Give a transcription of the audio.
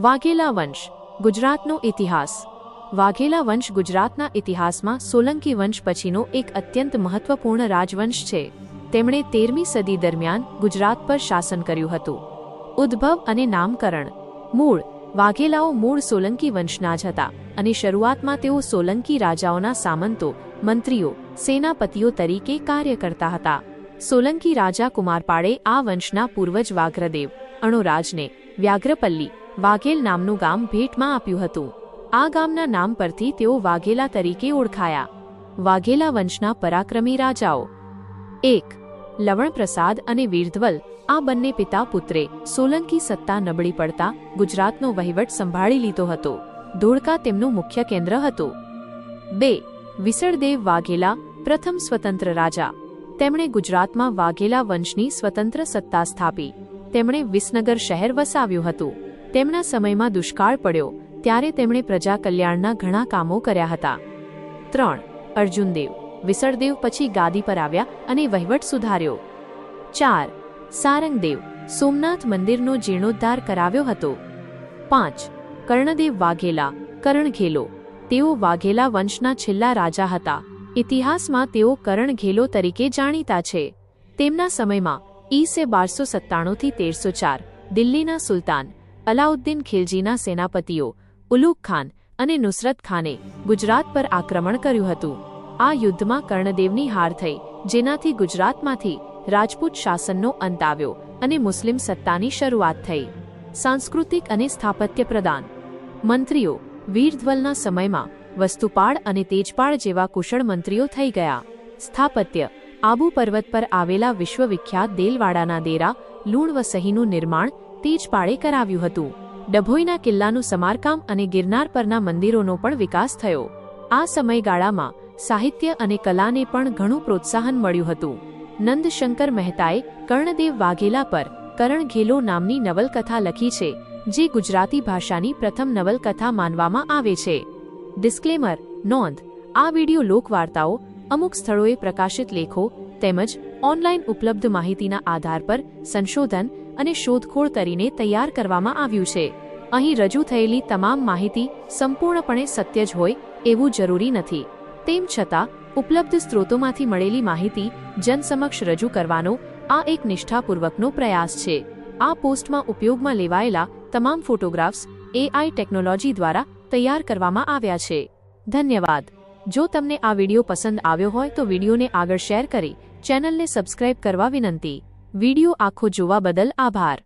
વાઘેલા વંશ, ગુજરાતનો ઇતિહાસ. વાઘેલા વંશ ગુજરાતના ઇતિહાસમાં સોલંકી વંશ પછીનો એક અત્યંત મહત્વપૂર્ણ રાજવંશ છે. તેમણે તેરમી સદી દરમિયાન ગુજરાત પર શાસન કર્યું હતું. ઉદ્ભવ અને નામકરણ. મૂળ. વાઘેલાઓ મૂળ સોલંકી વંશના જ હતા અને શરૂઆતમાં તેઓ સોલંકી રાજાઓના સામંતો, મંત્રીઓ, સેનાપતિઓ તરીકે કાર્ય કરતા હતા. સોલંકી રાજા કુમારપાળે આ વંશના પૂર્વજ વાઘ્રદેવ, અણોરાજને વ્યાઘ્રપલ્લી વાઘેલ નામનું ગામ ભેટમાં આપ્યું હતું. આ ગામના નામ પરથી તેઓ વાઘેલા તરીકે ઓળખાયા. વાઘેલા વંશના પરાક્રમી રાજાઓ. એક, લવણપ્રસાદ અને વીરધ્વલ. આ બંને પિતા પુત્રે સોલંકી સત્તા નબળી પડતા ગુજરાતનો વહીવટ સંભાળી લીધો હતો. ધોળકા તેમનું મુખ્ય કેન્દ્ર હતું. બે, વિસળદેવ વાઘેલા, પ્રથમ સ્વતંત્ર રાજા. તેમણે ગુજરાતમાં વાઘેલા વંશની સ્વતંત્ર સત્તા સ્થાપી. તેમણે વિસનગર શહેર વસાવ્યું હતું. તેમના સમયમાં દુષ્કાળ પડ્યો, ત્યારે તેમણે પ્રજા કલ્યાણના ઘણા કામો કર્યા હતા. ત્રણ, અર્જુનદેવ, વિસળદેવ પછી ગાદી પર આવ્યા અને વહીવટ સુધાર્યો. ચાર, સારંગદેવ, સોમનાથ મંદિરનો જીર્ણોદ્ધાર કરાવ્યો હતો. પાંચ, કર્ણદેવ વાઘેલા, કરણઘેલો, તેઓ વાઘેલા વંશના છેલ્લા રાજા હતા. ઇતિહાસમાં તેઓ કરણઘેલો તરીકે જાણીતા છે. તેમના સમયમાં ઈસે બારસો સત્તાણુંથી તેરસો ચાર, દિલ્હીના સુલતાન અલાઉદ્દીન ખિલજીના સેનાપતિઓ ઉલુક ખાન અને નુસરત ખાને ગુજરાત પર આક્રમણ કર્યું હતું. આ યુદ્ધમાં કર્ણદેવની હાર થઈ, જેનાથી ગુજરાતમાંથી રાજપૂત શાસનનો અંત આવ્યો અને મુસ્લિમ સત્તાની શરૂઆત થઈ. સાંસ્કૃતિક અને સ્થાપત્ય પ્રદાન. મંત્રીઓ, વીરધ્વલના સમયમાં વસ્તુપાળ અને તેજપાળ જેવા કુશળ મંત્રીઓ થઈ ગયા. સ્થાપત્ય, આબુ પર્વત પર આવેલા વિશ્વવિખ્યાત દેલવાડાના દેરા લૂણ વસહીનું નિર્માણ તેજપાળે કરાવ્યું હતું. ડભોઈના કિલ્લાનું સમારકામ અને ગિરનાર પરના મંદિરોનો પણ વિકાસ થયો. આ સમયગાળામાં સાહિત્ય અને કલાને પણ ઘણું પ્રોત્સાહન મળ્યું હતું. નંદશંકર મહેતાએ કર્ણદેવ વાઘેલા પર કરણઘેલો નામની નવલકથા લખી છે, જે ગુજરાતી ભાષાની પ્રથમ નવલકથા માનવામાં આવે છે. ડિસ્ક્લેમર, નોંધ, આ વિડિયો લોકવાર્તાઓ, અમુક સ્થળોએ પ્રકાશિત લેખો, તેમજ ઓનલાઈન ઉપલબ્ધ માહિતીના આધાર પર સંશોધન અને શોધખોળ કરીને તૈયાર કરવામાં આવ્યું છે. અહીં રજૂ થયેલી તમામ માહિતી સંપૂર્ણપણે સત્ય જ હોય એવું જરૂરી નથી. તેમ છતાં, ઉપલબ્ધ સ્ત્રોતોમાંથી મળેલી માહિતી જનસમક્ષ રજૂ કરવાનો આ એક નિષ્ઠાપૂર્વકનો પ્રયાસ છે. આ પોસ્ટમાં ઉપયોગમાં લેવાયેલા તમામ ફોટોગ્રાફ્સ એઆઈ ટેકનોલોજી દ્વારા તૈયાર કરવામાં આવ્યા છે. ધન્યવાદ. જો તમને આ વીડિયો પસંદ આવ્યો હોય તો વિડિયોને આગળ શેર કરી ચેનલને સબસ્ક્રાઇબ કરવા વિનંતી. વિડિયો આખો જોવા બદલ આભાર.